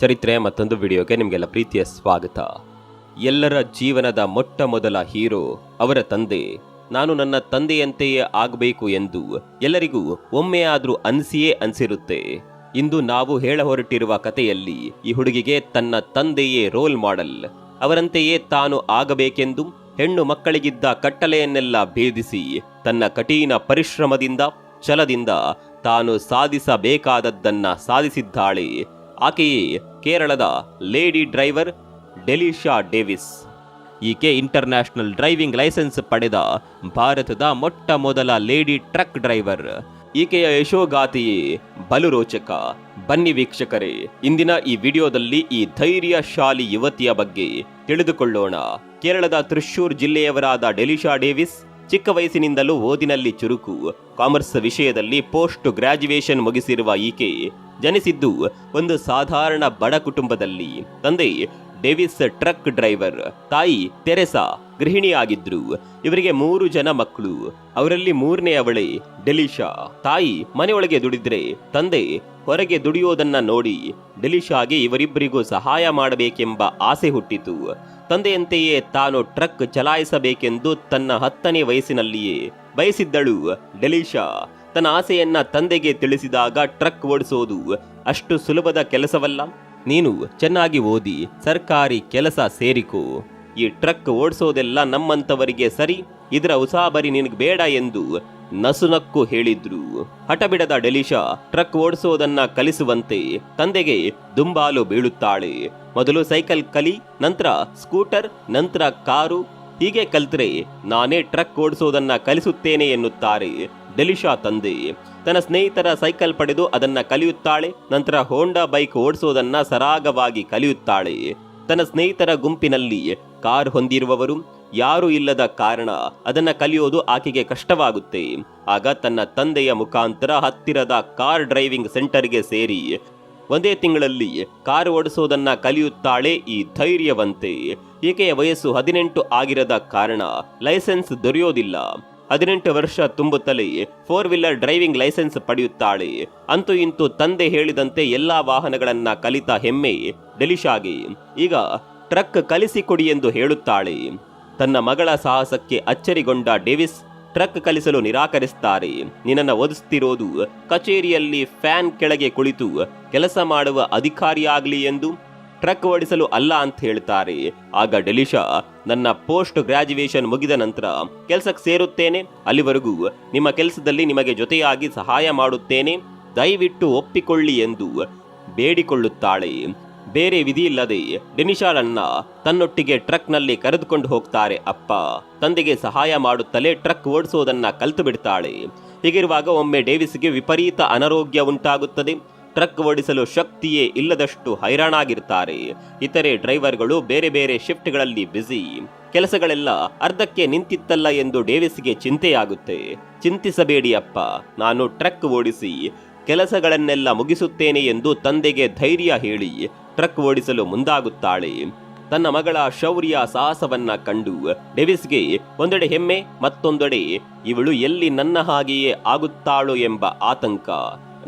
ಚರಿತ್ರೆ ಮತ್ತೊಂದು ವಿಡಿಯೋಗೆ ನಿಮಗೆಲ್ಲ ಪ್ರೀತಿಯ ಸ್ವಾಗತ. ಎಲ್ಲರ ಜೀವನದ ಮೊಟ್ಟ ಮೊದಲ ಹೀರೋ ಅವರ ತಂದೆ. ನಾನು ನನ್ನ ತಂದೆಯಂತೆಯೇ ಆಗಬೇಕು ಎಂದು ಎಲ್ಲರಿಗೂ ಒಮ್ಮೆ ಆದರೂ ಅನ್ಸಿಯೇ ಅನ್ಸಿರುತ್ತೆ. ಇಂದು ನಾವು ಹೇಳ ಹೊರಟಿರುವ ಕಥೆಯಲ್ಲಿ ಈ ಹುಡುಗಿಗೆ ತನ್ನ ತಂದೆಯೇ ರೋಲ್ ಮಾಡಲ್. ಅವರಂತೆಯೇ ತಾನು ಆಗಬೇಕೆಂದು ಹೆಣ್ಣು ಮಕ್ಕಳಿಗಿದ್ದ ಕಟ್ಟಲೆಯನ್ನೆಲ್ಲ ಭೇದಿಸಿ ತನ್ನ ಕಠಿಣ ಪರಿಶ್ರಮದಿಂದ, ಛಲದಿಂದ ತಾನು ಸಾಧಿಸಬೇಕಾದದ್ದನ್ನ ಸಾಧಿಸಿದ್ದಾಳೆ. ಆಕೆಯೇ ಕೇರಳದ ಲೇಡಿ ಡ್ರೈವರ್ ಡೆಲಿಶಾ ಡೇವಿಸ್. ಈಕೆ ಇಂಟರ್ನ್ಯಾಷನಲ್ ಡ್ರೈವಿಂಗ್ ಲೈಸೆನ್ಸ್ ಪಡೆದ ಭಾರತದ ಮೊಟ್ಟ ಮೊದಲ ಲೇಡಿ ಟ್ರಕ್ ಡ್ರೈವರ್. ಈಕೆಯ ಯಶೋಗಾಥೆಯೇ ಬಲು ರೋಚಕ. ಬನ್ನಿ ವೀಕ್ಷಕರೇ, ಇಂದಿನ ಈ ವಿಡಿಯೋದಲ್ಲಿ ಈ ಧೈರ್ಯಶಾಲಿ ಯುವತಿಯ ಬಗ್ಗೆ ತಿಳಿದುಕೊಳ್ಳೋಣ. ಕೇರಳದ ತ್ರಿಶೂರ್ ಜಿಲ್ಲೆಯವರಾದ ಡೆಲಿಶಾ ಡೇವಿಸ್ ಚಿಕ್ಕ ವಯಸ್ಸಿನಿಂದಲೂ ಓದಿನಲ್ಲಿ ಚುರುಕು. ಕಾಮರ್ಸ್ ವಿಷಯದಲ್ಲಿ ಪೋಸ್ಟ್ ಗ್ರಾಜ್ಯುಯೇಷನ್ ಮುಗಿಸಿರುವ ಈಕೆ ಜನಿಸಿದ್ದು ಒಂದು ಸಾಧಾರಣ ಬಡ ಕುಟುಂಬದಲ್ಲಿ. ತಂದೆ ಡೇವಿಸ್ ಟ್ರಕ್ ಡ್ರೈವರ್ ತಾಯಿ ತೆರೆಸಾ ಗೃಹಿಣಿಯಾಗಿದ್ರು. ಇವರಿಗೆ ಮೂರು ಜನ ಮಕ್ಕಳು. ಅವರಲ್ಲಿ ಮೂರನೇ ಅವಳೆ ಡೆಲಿಶಾ. ತಾಯಿ ಮನೆಯೊಳಗೆ ದುಡಿದ್ರೆ ತಂದೆ ಹೊರಗೆ ದುಡಿಯೋದನ್ನ ನೋಡಿ ಡೆಲಿಶಾಗೆ ಇವರಿಬ್ಬರಿಗೂ ಸಹಾಯ ಮಾಡಬೇಕೆಂಬ ಆಸೆ ಹುಟ್ಟಿತು. ತಂದೆಯಂತೆಯೇ ತಾನು ಟ್ರಕ್ ಚಲಾಯಿಸಬೇಕೆಂದು ತನ್ನ ಹತ್ತನೇ ವಯಸ್ಸಿನಲ್ಲಿಯೇ ಬಯಸಿದ್ದಳು ಡೆಲಿಶಾ. ತನ್ನ ಆಸೆಯನ್ನ ತಂದೆಗೆ ತಿಳಿಸಿದಾಗ ಟ್ರಕ್ ಓಡಿಸೋದು ಅಷ್ಟು ಸುಲಭದ ಕೆಲಸವಲ್ಲ? ನೀನು ಚೆನ್ನಾಗಿ ಓದಿ ಸರ್ಕಾರಿ ಕೆಲಸ ಸೇರಿಕೋ. ಈ ಟ್ರಕ್ ಓಡಿಸೋದೆಲ್ಲ ನಮ್ಮಂತವರಿಗೆ ಸರಿ, ಇದರ ಉಸಾಬರಿ ನಿನಗೆ ಬೇಡ ಎಂದು ನಸುನಕ್ಕು ಹೇಳಿದ್ರು. ಹಠಬಿಡದ ಡೆಲಿಶಾ ಟ್ರಕ್ ಓಡಿಸೋದನ್ನ ಕಲಿಸುವಂತೆ ತಂದೆಗೆ ದುಂಬಾಲು ಬೀಳುತ್ತಾಳೆ. ಮೊದಲು ಸೈಕಲ್ ಕಲಿ, ನಂತರ ಸ್ಕೂಟರ್, ನಂತರ ಕಾರು, ಹೀಗೆ ಕಲ್ತ್ರೆ ನಾನೇ ಟ್ರಕ್ ಓಡಿಸೋದನ್ನ ಕಲಿಸುತ್ತೇನೆ ಎನ್ನುತ್ತಾರೆ. ಡೆಲಿಶಾ ತಂದೆ. ತನ್ನ ಸ್ನೇಹಿತರ ಸೈಕಲ್ ಪಡೆದು ಅದನ್ನು ಕಲಿಯುತ್ತಾಳೆ. ನಂತರ ಹೋಂಡಾ ಬೈಕ್ ಓಡಿಸೋದನ್ನು ಸರಾಗವಾಗಿ ಕಲಿಯುತ್ತಾಳೆ. ತನ್ನ ಸ್ನೇಹಿತರ ಗುಂಪಿನಲ್ಲಿ ಕಾರ್ ಹೊಂದಿರುವವರು ಯಾರೂ ಇಲ್ಲದ ಕಾರಣ ಅದನ್ನು ಕಲಿಯೋದು ಆಕೆಗೆ ಕಷ್ಟವಾಗುತ್ತೆ. ಆಗ ತನ್ನ ತಂದೆಯ ಮುಖಾಂತರ ಹತ್ತಿರದ ಕಾರ್ ಡ್ರೈವಿಂಗ್ ಸೆಂಟರ್ಗೆ ಸೇರಿ ಒಂದೇ ತಿಂಗಳಲ್ಲಿ ಕಾರು ಓಡಿಸೋದನ್ನ ಕಲಿಯುತ್ತಾಳೆ ಈ ಧೈರ್ಯವಂತೆ. ಈಕೆಯ ವಯಸ್ಸು ಹದಿನೆಂಟು ಆಗಿರದ ಕಾರಣ ಲೈಸೆನ್ಸ್ ದೊರೆಯೋದಿಲ್ಲ. ಹದಿನೆಂಟು ವರ್ಷ ತುಂಬುತ್ತಲೇ ಫೋರ್ ವೀಲರ್ ಡ್ರೈವಿಂಗ್ ಲೈಸೆನ್ಸ್ ಪಡೆಯುತ್ತಾಳೆ. ಅಂತೂ ಇಂತೂ ತಂದೆ ಹೇಳಿದಂತೆ ಎಲ್ಲಾ ವಾಹನಗಳನ್ನ ಕಲಿತ ಹೆಮ್ಮೆ ಡೆಲಿಶಾಗೆ. ಈಗ ಟ್ರಕ್ ಕಲಿಸಿಕೊಡಿ ಎಂದು ಹೇಳುತ್ತಾಳೆ. ತನ್ನ ಮಗಳ ಸಾಹಸಕ್ಕೆ ಅಚ್ಚರಿಗೊಂಡ ಡೇವಿಸ್ ಟ್ರಕ್ ಕಲಿಸಲು ನಿರಾಕರಿಸ್ತಾರೆ. ನಿನ್ನನ್ನು ಓದಿಸ್ತಿರೋದು ಕಚೇರಿಯಲ್ಲಿ ಫ್ಯಾನ್ ಕೆಳಗೆ ಕುಳಿತು ಕೆಲಸ ಮಾಡುವ ಅಧಿಕಾರಿಯಾಗಲಿ ಎಂದು ಟ್ರಕ್ ಓಡಿಸಲು ಅಲ್ಲ ಅಂತ ಹೇಳ್ತಾರೆ. ಆಗ ಡೆಲಿಶಾ ನನ್ನ ಪೋಸ್ಟ್ ಗ್ರಾಜ್ಯುಯೇಷನ್ ಮುಗಿದ ನಂತರ ಕೆಲಸಕ್ಕೆ ಸೇರುತ್ತೇನೆ. ಅಲ್ಲಿವರೆಗೂ ನಿಮ್ಮ ಕೆಲಸದಲ್ಲಿ ನಿಮಗೆ ಜೊತೆಯಾಗಿ ಸಹಾಯ ಮಾಡುತ್ತೇನೆ. ದಯವಿಟ್ಟು ಒಪ್ಪಿಕೊಳ್ಳಿ ಎಂದು ಬೇಡಿಕೊಳ್ಳುತ್ತಾಳೆ. ಬೇರೆ ವಿಧಿ ಇಲ್ಲದೆ ಡೆನಿಶಾಳನ್ನ ತನ್ನೊಟ್ಟಿಗೆ ಟ್ರಕ್ನಲ್ಲಿ ಕರೆದುಕೊಂಡು ಹೋಗ್ತಾರೆ. ಅಪ್ಪ, ತಂದೆಗೆ ಸಹಾಯ ಮಾಡುತ್ತಲೇ ಟ್ರಕ್ ಓಡಿಸೋದನ್ನ ಕಲ್ತು ಬಿಡ್ತಾಳೆ ಹೀಗಿರುವಾಗ ಒಮ್ಮೆ ಡೇವಿಸ್ಗೆ ವಿಪರೀತ ಅನಾರೋಗ್ಯ ಉಂಟಾಗುತ್ತದೆ. ಟ್ರಕ್ ಓಡಿಸಲು ಶಕ್ತಿಯೇ ಇಲ್ಲದಷ್ಟು ಹೈರಾಣಾಗಿರ್ತಾರೆ ಇತರೆ ಡ್ರೈವರ್ಗಳು ಬೇರೆ ಬೇರೆ ಶಿಫ್ಟ್ಗಳಲ್ಲಿ ಬ್ಯುಸಿ. ಕೆಲಸಗಳೆಲ್ಲ ಅರ್ಧಕ್ಕೆ ನಿಂತಿತ್ತಲ್ಲ ಎಂದು ಡೇವಿಸ್ಗೆ ಚಿಂತೆಯಾಗುತ್ತೆ. ಚಿಂತಿಸಬೇಡಿ ಅಪ್ಪ, ನಾನು ಟ್ರಕ್ ಓಡಿಸಿ ಕೆಲಸಗಳನ್ನೆಲ್ಲ ಮುಗಿಸುತ್ತೇನೆ ಎಂದು ತಂದೆಗೆ ಧೈರ್ಯ ಹೇಳಿ ಟ್ರಕ್ ಓಡಿಸಲು ಮುಂದಾಗುತ್ತಾಳೆ. ತನ್ನ ಮಗಳ ಶೌರ್ಯ ಸಾಹಸವನ್ನ ಕಂಡು ಡೆವಿಸ್ಗೆ ಒಂದೆಡೆ ಹೆಮ್ಮೆ, ಮತ್ತೊಂದೆಡೆ ಇವಳು ಎಲ್ಲಿ ನನ್ನ ಹಾಗೆಯೇ ಆಗುತ್ತಾಳೋ ಎಂಬ ಆತಂಕ.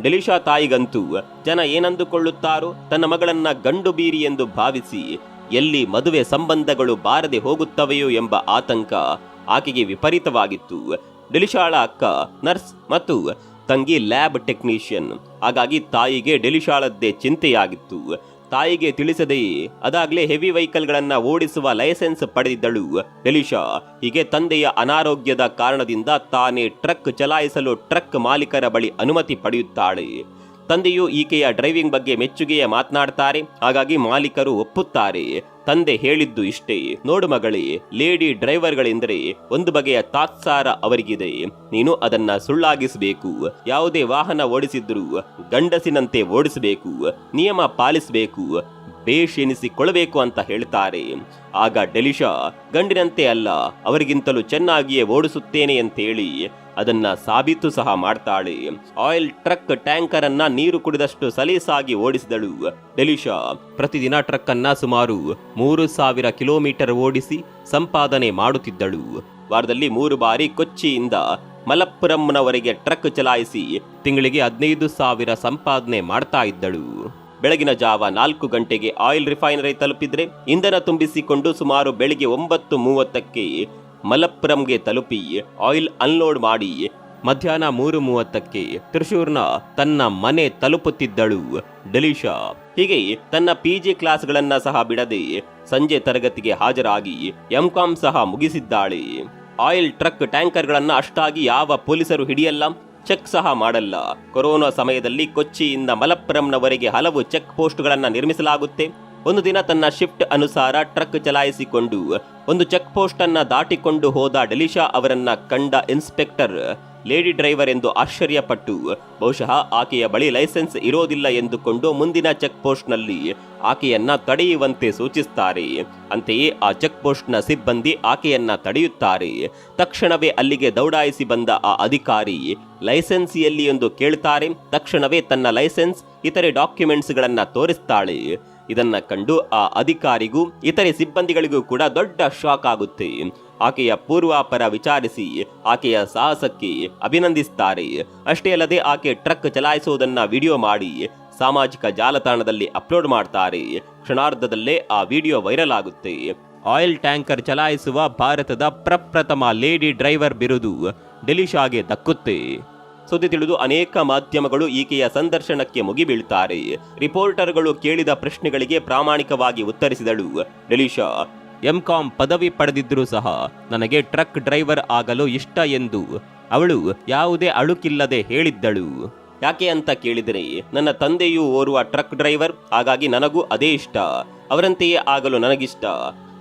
ಡೆಲಿಶಾ ತಾಯಿಗಂತೂ ಜನ ಏನಂದುಕೊಳ್ಳುತ್ತಾರೋ ತನ್ನ ಮಗಳನ್ನ ಗಂಡು ಬೀರಿ ಎಂದು ಭಾವಿಸಿ ಎಲ್ಲಿ ಮದುವೆ ಸಂಬಂಧಗಳು ಬಾರದೆ ಹೋಗುತ್ತವೆಯೋ ಎಂಬ ಆತಂಕ ಆಕೆಗೆ ವಿಪರೀತವಾಗಿತ್ತು. ಡೆಲಿಶಾಳ ಅಕ್ಕ, ನರ್ಸ್ ಮತ್ತು ತಂಗಿ ಲ್ಯಾಬ್ ಟೆಕ್ನಿಷಿಯನ್. ಹಾಗಾಗಿ ತಾಯಿಗೆ ಡೆಲಿಶಾಳದ್ದೇ ಚಿಂತೆಯಾಗಿತ್ತು. ತಾಯಿಗೆ ತಿಳಿಸದೆಯೇ ಅದಾಗ್ಲೇ ಹೆವಿ ವೆಹಿಕಲ್ಗಳನ್ನು ಓಡಿಸುವ ಲೈಸೆನ್ಸ್ ಪಡೆದಿದ್ದಳು ಡೆಲಿಶಾ ಹೀಗೆ ತಂದೆಯ ಅನಾರೋಗ್ಯದ ಕಾರಣದಿಂದ ತಾನೇ ಟ್ರಕ್ ಚಲಾಯಿಸಲು ಟ್ರಕ್ ಮಾಲೀಕರ ಬಳಿ ಅನುಮತಿ ಪಡೆಯುತ್ತಾಳೆ. ತಂದೆಯು ಈಕೆಯ ಡ್ರೈವಿಂಗ್ ಬಗ್ಗೆ ಮೆಚ್ಚುಗೆಯ ಮಾತನಾಡ್ತಾರೆ, ಹಾಗಾಗಿ ಮಾಲೀಕರು ಒಪ್ಪುತ್ತಾರೆ. ತಂದೆ ಹೇಳಿದ್ದು ಇಷ್ಟೇ, ನೋಡು ಮಗಳೇ, ಲೇಡಿ ಡ್ರೈವರ್ಗಳೆಂದರೆ ಒಂದು ಬಗೆಯ ತಾತ್ಸಾರ ಅವರಿಗಿದೆ. ನೀನು ಅದನ್ನ ಸುಳ್ಳಾಗಿಸಬೇಕು. ಯಾವುದೇ ವಾಹನ ಓಡಿಸಿದ್ರೂ ಗಂಡಸಿನಂತೆ ಓಡಿಸಬೇಕು, ನಿಯಮ ಪಾಲಿಸಬೇಕು ಬೇಷ್ ಎನಿಸಿಕೊಳ್ಳಬೇಕು ಅಂತ ಹೇಳ್ತಾರೆ. ಆಗ ಡೆಲಿಶಾ ಗಂಡಿನಂತೆ ಅಲ್ಲ, ಅವರಿಗಿಂತಲೂ ಚೆನ್ನಾಗಿಯೇ ಓಡಿಸುತ್ತೇನೆ ಅಂತೇಳಿ ಅದನ್ನ ಸಾಬೀತು ಸಹ ಮಾಡ್ತಾಳೆ. ಆಯಿಲ್ ಟ್ರಕ್ ಟ್ಯಾಂಕರ್ ಅನ್ನ ನೀರು ಕುಡಿದಷ್ಟು ಸಲೀಸಾಗಿ ಓಡಿಸಿದಳು. ಡೆಲಿಶಾ ಪ್ರತಿದಿನ ಟ್ರಕ್ ಅನ್ನ ಸುಮಾರು ಮೂರು ಸಾವಿರ ಕಿಲೋಮೀಟರ್ ಓಡಿಸಿ ಸಂಪಾದನೆ ಮಾಡುತ್ತಿದ್ದಳು. ವಾರದಲ್ಲಿ ಮೂರು ಬಾರಿ ಕೊಚ್ಚಿಯಿಂದ ಮಲಪ್ಪುರಂನವರೆಗೆ ಟ್ರಕ್ ಚಲಾಯಿಸಿ ತಿಂಗಳಿಗೆ ಹದಿನೈದು ಸಾವಿರ ಸಂಪಾದನೆ ಮಾಡ್ತಾ ಇದ್ದಳು. ಬೆಳಗಿನ ಜಾವ ನಾಲ್ಕು ಗಂಟೆಗೆ ಆಯಿಲ್ ರಿಫೈನರಿ ತಲುಪಿದ್ರೆ ಇಂಧನ ತುಂಬಿಸಿಕೊಂಡು ಸುಮಾರು ಬೆಳಿಗ್ಗೆ ಒಂಬತ್ತು ಮೂವತ್ತಕ್ಕೆ ಮಲಪ್ಪುರಂಗೆ ತಲುಪಿ ಆಯಿಲ್ ಅನ್ಲೋಡ್ ಮಾಡಿ ಮಧ್ಯಾಹ್ನ ಮೂರು ಮೂವತ್ತಕ್ಕೆ ತ್ರಿಶೂರ್ನ ತನ್ನ ಮನೆ ತಲುಪುತ್ತಿದ್ದಳು ಡಲಿಶಾ ಹೀಗೆ ತನ್ನ ಪಿ ಜಿ ಕ್ಲಾಸ್ಗಳನ್ನ ಸಹ ಬಿಡದೆ ಸಂಜೆ ತರಗತಿಗೆ ಹಾಜರಾಗಿ ಎಂಕಾಂ ಸಹ ಮುಗಿಸಿದ್ದಾಳೆ. ಆಯಿಲ್ ಟ್ರಕ್ ಟ್ಯಾಂಕರ್ಗಳನ್ನ ಅಷ್ಟಾಗಿ ಯಾವ ಪೊಲೀಸರು ಹಿಡಿಯಲ್ಲ, ಚೆಕ್ ಸಹ ಮಾಡಲ್ಲ. ಕೊರೋನಾ ಸಮಯದಲ್ಲಿ ಕೊಚ್ಚಿಯಿಂದ ಮಲಪ್ಪುರಂನವರೆಗೆ ಹಲವು ಚೆಕ್ ಪೋಸ್ಟ್ಗಳನ್ನು ನಿರ್ಮಿಸಲಾಗುತ್ತೆ. ಒಂದು ದಿನ ತನ್ನ ಶಿಫ್ಟ್ ಅನುಸಾರ ಟ್ರಕ್ ಚಲಾಯಿಸಿಕೊಂಡು, ಒಂದು ಚೆಕ್ ಪೋಸ್ಟ್ ಅನ್ನ ದಾಟಿಕೊಂಡು ಹೋದ ಡೆಲಿಶಾ ಅವರನ್ನ ಕಂಡ ಇನ್ಸ್ಪೆಕ್ಟರ್, ಲೇಡಿ ಡ್ರೈವರ್ ಎಂದು ಆಶ್ಚರ್ಯಪಟ್ಟು, ಬಹುಶಃ ಆಕೆಯ ಬಳಿ ಲೈಸೆನ್ಸ್ ಇರೋದಿಲ್ಲ ಎಂದುಕೊಂಡು ಮುಂದಿನ ಚೆಕ್ ಪೋಸ್ಟ್ನಲ್ಲಿ ಆಕೆಯನ್ನ ತಡೆಯುವಂತೆ ಸೂಚಿಸುತ್ತಾರೆ ಅಂತೆಯೇ ಆ ಚೆಕ್ ಪೋಸ್ಟ್ನ ಸಿಬ್ಬಂದಿ ಆಕೆಯನ್ನ ತಡೆಯುತ್ತಾರೆ. ತಕ್ಷಣವೇ ಅಲ್ಲಿಗೆ ದೌಡಾಯಿಸಿ ಬಂದ ಆ ಅಧಿಕಾರಿ ಲೈಸೆನ್ಸ್ ಎಲ್ಲಿ ಎಂದು ಕೇಳ್ತಾರೆ, ತಕ್ಷಣವೇ ತನ್ನ ಲೈಸೆನ್ಸ್, ಇತರೆ ಡಾಕ್ಯುಮೆಂಟ್ಸ್ಗಳನ್ನು ತೋರಿಸ್ತಾಳೆ. ಇದನ್ನ ಕಂಡು ಆ ಅಧಿಕಾರಿಗೂ, ಇತರೆ ಸಿಬ್ಬಂದಿಗಳಿಗೂ ಕೂಡ ದೊಡ್ಡ ಶಾಕ್ ಆಗುತ್ತೆ. ಆಕೆಯ ಪೂರ್ವಾಪರ ವಿಚಾರಿಸಿ, ಆಕೆಯ ಸಾಹಸಕ್ಕೆ ಅಭಿನಂದಿಸುತ್ತಾರೆ ಅಷ್ಟೇ ಅಲ್ಲದೆ ಆಕೆ ಟ್ರಕ್ ಚಲಾಯಿಸುವುದನ್ನ ವಿಡಿಯೋ ಮಾಡಿ, ಸಾಮಾಜಿಕ ಜಾಲತಾಣದಲ್ಲಿ ಅಪ್ಲೋಡ್ ಮಾಡ್ತಾರೆ. ಕ್ಷಣಾರ್ಧದಲ್ಲೇ ಆ ವಿಡಿಯೋ ವೈರಲ್ ಆಗುತ್ತೆ. ಆಯಿಲ್ ಟ್ಯಾಂಕರ್ ಚಲಾಯಿಸುವ ಭಾರತದ ಪ್ರಪ್ರಥಮ ಲೇಡಿ ಡ್ರೈವರ್ ಬಿರುದು ಡೆಲಿಶಾಗೆ ದಕ್ಕುತ್ತೆ ಸುದ್ದಿ ತಿಳಿದು ಅನೇಕ ಮಾಧ್ಯಮಗಳು ಈಕೆಯ ಸಂದರ್ಶನಕ್ಕೆ ಮುಗಿಬೀಳ್ತಾರೆ. ರಿಪೋರ್ಟರ್ಗಳು ಕೇಳಿದ ಪ್ರಶ್ನೆಗಳಿಗೆ ಪ್ರಾಮಾಣಿಕವಾಗಿ ಉತ್ತರಿಸಿದಳು. ಡೆಲಿಶಾ ಎಂಕಾಂ ಪದವಿ ಪಡೆದಿದ್ರೂ ಸಹ ನನಗೆ ಟ್ರಕ್ ಡ್ರೈವರ್ ಆಗಲು ಇಷ್ಟ ಎಂದು ಅವಳು ಯಾವುದೇ ಅಳುಕಿಲ್ಲದೆ ಹೇಳಿದ್ದಳು. ಯಾಕೆ ಅಂತ ಕೇಳಿದರೆ, ನನ್ನ ತಂದೆಯೂ ಓರುವ ಟ್ರಕ್ ಡ್ರೈವರ್, ಹಾಗಾಗಿ ನನಗೂ ಅದೇ ಇಷ್ಟ. ಅವರಂತೆಯೇ ಆಗಲು ನನಗಿಷ್ಟ.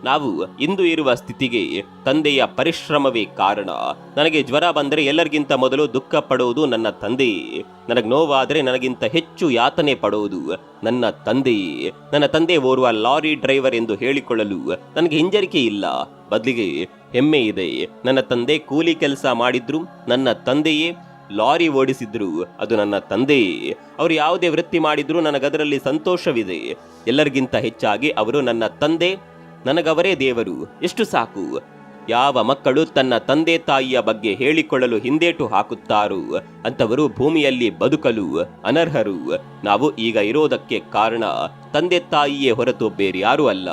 ನಾವು ಇಂದು ಇರುವ ಸ್ಥಿತಿಗೆ ತಂದೆಯ ಪರಿಶ್ರಮವೇ ಕಾರಣ. ನನಗೆ ಜ್ವರ ಬಂದರೆ ಎಲ್ಲರಿಗಿಂತ ಮೊದಲು ದುಃಖ ಪಡುವುದು ನನ್ನ ತಂದೆಯೇ ನನಗೆ ನೋವಾದರೆ ನನಗಿಂತ ಹೆಚ್ಚು ಯಾತನೆ ಪಡುವುದು ನನ್ನ ತಂದೆಯೇ ನನ್ನ ತಂದೆ ಓರ್ವ ಲಾರಿ ಡ್ರೈವರ್ ಎಂದು ಹೇಳಿಕೊಳ್ಳಲು ನನಗೆ ಹಿಂಜರಿಕೆ ಇಲ್ಲ. ಬದಲಿಗೆ ಹೆಮ್ಮೆ ಇದೆ. ನನ್ನ ತಂದೆ ಕೂಲಿ ಕೆಲಸ ಮಾಡಿದ್ರು, ನನ್ನ ತಂದೆಯೇ ಲಾರಿ ಓಡಿಸಿದ್ರು, ಅದು ನನ್ನ ತಂದೆಯೇ ಅವರು ಯಾವುದೇ ವೃತ್ತಿ ಮಾಡಿದ್ರು ನನಗದರಲ್ಲಿ ಸಂತೋಷವಿದೆ. ಎಲ್ಲರಿಗಿಂತ ಹೆಚ್ಚಾಗಿ ಅವರು ನನ್ನ ತಂದೆ ನನಗವರೇ ದೇವರು ಎಷ್ಟು ಸಾಕು. ಯಾವ ಮಕ್ಕಳು ತನ್ನ ತಂದೆ ತಾಯಿಯ ಬಗ್ಗೆ ಹೇಳಿಕೊಳ್ಳಲು ಹಿಂದೇಟು ಹಾಕುತ್ತಾರೋ ಅಂತವರು ಭೂಮಿಯಲ್ಲಿ ಬದುಕಲು ಅನರ್ಹರು. ನಾವು ಈಗ ಇರೋದಕ್ಕೆ ಕಾರಣ, ತಂದೆ ತಾಯಿಯೇ ಹೊರತು ಬೇರ್ಯಾರೂ ಅಲ್ಲ.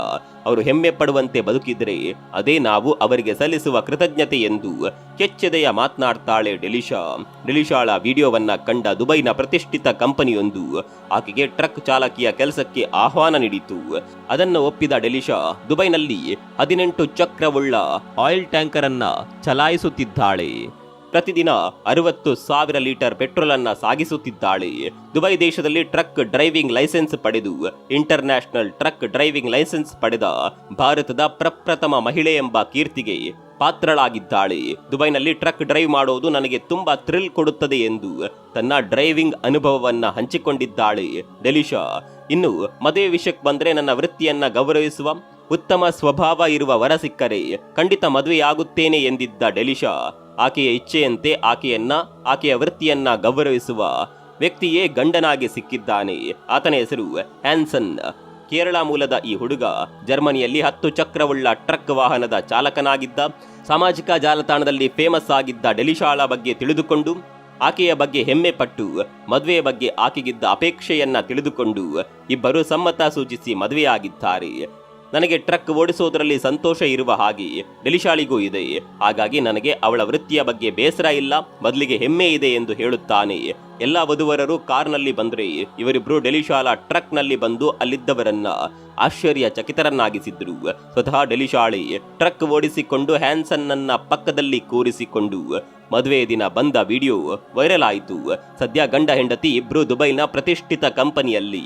ಅವರು ಹೆಮ್ಮೆ ಪಡುವಂತೆ ಬದುಕಿದ್ರೆ ಅದೇ ನಾವು ಅವರಿಗೆ ಸಲ್ಲಿಸುವ ಕೃತಜ್ಞತೆ ಎಂದು ಕೆಚ್ಚೆದೆಯ ಮಾತನಾಡ್ತಾಳೆ ಡೆಲಿಶಾ. ಡೆಲಿಶಾಳ ವಿಡಿಯೋವನ್ನ ಕಂಡ ದುಬೈನ ಪ್ರತಿಷ್ಠಿತ ಕಂಪನಿಯೊಂದು ಆಕೆಗೆ ಟ್ರಕ್ ಚಾಲಕಿಯ ಕೆಲಸಕ್ಕೆ ಆಹ್ವಾನ ನೀಡಿತು. ಅದನ್ನು ಒಪ್ಪಿದ ಡೆಲಿಶಾ, ದುಬೈನಲ್ಲಿ ಹದಿನೆಂಟು ಚಕ್ರವುಳ್ಳ ಆಯಿಲ್ ಟ್ಯಾಂಕರ್ ಅನ್ನ ಚಲಾಯಿಸುತ್ತಿದ್ದಾಳೆ. ಪ್ರತಿದಿನ ಅರವತ್ತು ಸಾವಿರ ಲೀಟರ್ ಪೆಟ್ರೋಲ್ ಅನ್ನ ಸಾಗಿಸುತ್ತಿದ್ದಾಳೆ. ದುಬೈ ದೇಶದಲ್ಲಿ ಟ್ರಕ್ ಡ್ರೈವಿಂಗ್ ಲೈಸೆನ್ಸ್ ಪಡೆದು ಇಂಟರ್ನ್ಯಾಷನಲ್ ಟ್ರಕ್ ಡ್ರೈವಿಂಗ್ ಲೈಸೆನ್ಸ್ ಪಡೆದ ಭಾರತದ ಪ್ರಪ್ರಥಮ ಮಹಿಳೆ ಎಂಬ ಕೀರ್ತಿಗೆ ಪಾತ್ರಳಾಗಿದ್ದಾಳೆ. ದುಬೈನಲ್ಲಿ ಟ್ರಕ್ ಡ್ರೈವ್ ಮಾಡೋದು ನನಗೆ ತುಂಬಾ ಥ್ರಿಲ್ ಕೊಡುತ್ತದೆ ಎಂದು ತನ್ನ ಡ್ರೈವಿಂಗ್ ಅನುಭವವನ್ನ ಹಂಚಿಕೊಂಡಿದ್ದಾಳೆ. ಡೆಲಿಶಾ, ಇನ್ನು ಮದುವೆ ವಿಷಯಕ್ಕೆ ಬಂದ್ರೆ ನನ್ನ ವೃತ್ತಿಯನ್ನ ಗೌರವಿಸುವ ಉತ್ತಮ ಸ್ವಭಾವ ಇರುವ ವರ ಸಿಕ್ಕರೆ ಖಂಡಿತ ಮದುವೆಯಾಗುತ್ತೇನೆ ಎಂದಿದ್ದ ಡೆಲಿಶಾ ಆಕೆಯ ಇಚ್ಛೆಯಂತೆ ಆಕೆಯನ್ನ, ಆಕೆಯ ವೃತ್ತಿಯನ್ನ ಗೌರವಿಸುವ ವ್ಯಕ್ತಿಯೇ ಗಂಡನಾಗಿ ಸಿಕ್ಕಿದ್ದಾನೆ. ಆತನ ಹೆಸರು ಹ್ಯಾನ್ಸನ್. ಕೇರಳ ಮೂಲದ ಈ ಹುಡುಗ ಜರ್ಮನಿಯಲ್ಲಿ ಹತ್ತು ಚಕ್ರವುಳ್ಳ ಟ್ರಕ್ ವಾಹನದ ಚಾಲಕನಾಗಿದ್ದ, ಸಾಮಾಜಿಕ ಜಾಲತಾಣದಲ್ಲಿ ಫೇಮಸ್ ಆಗಿದ್ದ ಡೆಲಿಶಾಳ ಬಗ್ಗೆ ತಿಳಿದುಕೊಂಡು, ಆಕೆಯ ಬಗ್ಗೆ ಹೆಮ್ಮೆ ಪಟ್ಟು, ಮದುವೆಯ ಬಗ್ಗೆ ಆಕೆಗಿದ್ದ ಅಪೇಕ್ಷೆಯನ್ನ ತಿಳಿದುಕೊಂಡು ಇಬ್ಬರು ಸಮ್ಮತ ಸೂಚಿಸಿ ಮದುವೆಯಾಗಿದ್ದಾರೆ. ನನಗೆ ಟ್ರಕ್ ಓಡಿಸುವುದರಲ್ಲಿ ಸಂತೋಷ ಇರುವ ಹಾಗೆ ಡೆಲಿಶಾಳಿಗೂ ಇದೆ. ಹಾಗಾಗಿ ನನಗೆ ಅವಳ ವೃತ್ತಿಯ ಬಗ್ಗೆ ಬೇಸರ ಇಲ್ಲ, ಬದಲಿಗೆ ಹೆಮ್ಮೆ ಇದೆ ಎಂದು ಹೇಳುತ್ತಾನೆ. ಎಲ್ಲ ವಧುವರರು ಕಾರ್ನಲ್ಲಿ ಬಂದ್ರೆ ಇವರಿಬ್ರು ಡೆಲಿಶಾಲ ಟ್ರಕ್ನಲ್ಲಿ ಬಂದು ಅಲ್ಲಿದ್ದವರನ್ನ ಆಶ್ಚರ್ಯ ಚಕಿತರನ್ನಾಗಿಸಿದ್ರು ಸ್ವತಃ ಡೆಲಿಶಾಳಿ ಟ್ರಕ್ ಓಡಿಸಿಕೊಂಡು ಹ್ಯಾನ್ಸನ್ನನ್ನ ಪಕ್ಕದಲ್ಲಿ ಕೂರಿಸಿಕೊಂಡು ಮದುವೆ ದಿನ ಬಂದ ವಿಡಿಯೋ ವೈರಲ್ ಆಯಿತು. ಸದ್ಯ ಗಂಡ ಹೆಂಡತಿ ಇಬ್ರು ದುಬೈನ ಪ್ರತಿಷ್ಠಿತ ಕಂಪನಿಯಲ್ಲಿ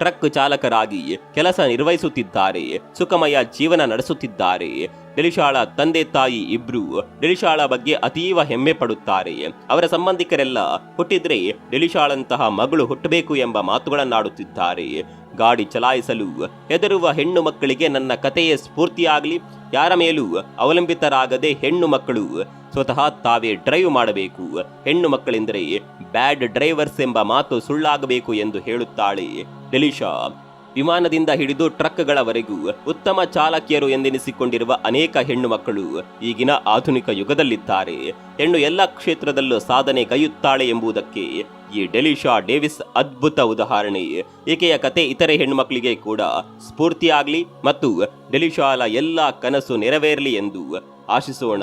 ಟ್ರಕ್ ಚಾಲಕರಾಗಿ ಕೆಲಸ ನಿರ್ವಹಿಸುತ್ತಿದ್ದಾರೆ ಸುಖಮಯ ಜೀವನ ನಡೆಸುತ್ತಿದ್ದಾರೆ ಡೆಲಿಶಾಳ ತಂದೆ ತಾಯಿ ಇಬ್ರು ಡೆಲಿಶಾಳ ಬಗ್ಗೆ ಅತೀವ ಹೆಮ್ಮೆ ಪಡುತ್ತಾರೆ ಅವರ ಸಂಬಂಧಿಕರೆಲ್ಲ ಹುಟ್ಟಿದ್ರೆ ಡೆಲಿಶಾಳಂತಹ ಮಗಳು ಹುಟ್ಟಬೇಕು ಎಂಬ ಮಾತುಗಳನ್ನಾಡುತ್ತಿದ್ದಾರೆ ಗಾಡಿ ಚಲಾಯಿಸಲು ಹೆದರುವ ಹೆಣ್ಣು ಮಕ್ಕಳಿಗೆ ನನ್ನ ಕಥೆಯೇ ಸ್ಫೂರ್ತಿಯಾಗಲಿ, ಯಾರ ಮೇಲೂ ಅವಲಂಬಿತರಾಗದೆ ಹೆಣ್ಣು ಮಕ್ಕಳು ಸ್ವತಃ ತಾವೇ ಡ್ರೈವ್ ಮಾಡಬೇಕು. ಹೆಣ್ಣು ಮಕ್ಕಳೆಂದರೆ ಬ್ಯಾಡ್ ಡ್ರೈವರ್ಸ್ ಎಂಬ ಮಾತು ಸುಳ್ಳಾಗಬೇಕು ಎಂದು ಹೇಳುತ್ತಾಳೆ ಡೆಲಿಶಾ ವಿಮಾನದಿಂದ ಹಿಡಿದು ಟ್ರಕ್ಗಳವರೆಗೂ ಉತ್ತಮ ಚಾಲಕಿಯರು ಎಂದೆನಿಸಿಕೊಂಡಿರುವ ಅನೇಕ ಹೆಣ್ಣು ಮಕ್ಕಳು ಈಗಿನ ಆಧುನಿಕ ಯುಗದಲ್ಲಿದ್ದಾರೆ. ಹೆಣ್ಣು ಎಲ್ಲ ಕ್ಷೇತ್ರದಲ್ಲೂ ಸಾಧನೆ ಕೈಯುತ್ತಾಳೆ ಎಂಬುದಕ್ಕೆ ಈ ಡೆಲಿಶಾ ಡೇವಿಸ್ ಅದ್ಭುತ ಉದಾಹರಣೆ. ಈಕೆಯ ಕತೆ ಇತರೆ ಹೆಣ್ಣುಮಕ್ಕಳಿಗೆ ಕೂಡ ಸ್ಫೂರ್ತಿಯಾಗಲಿ ಮತ್ತು ಡೆಲಿಶಾಲ ಎಲ್ಲ ಕನಸು ನೆರವೇರಲಿ ಎಂದು ಆಶಿಸೋಣ.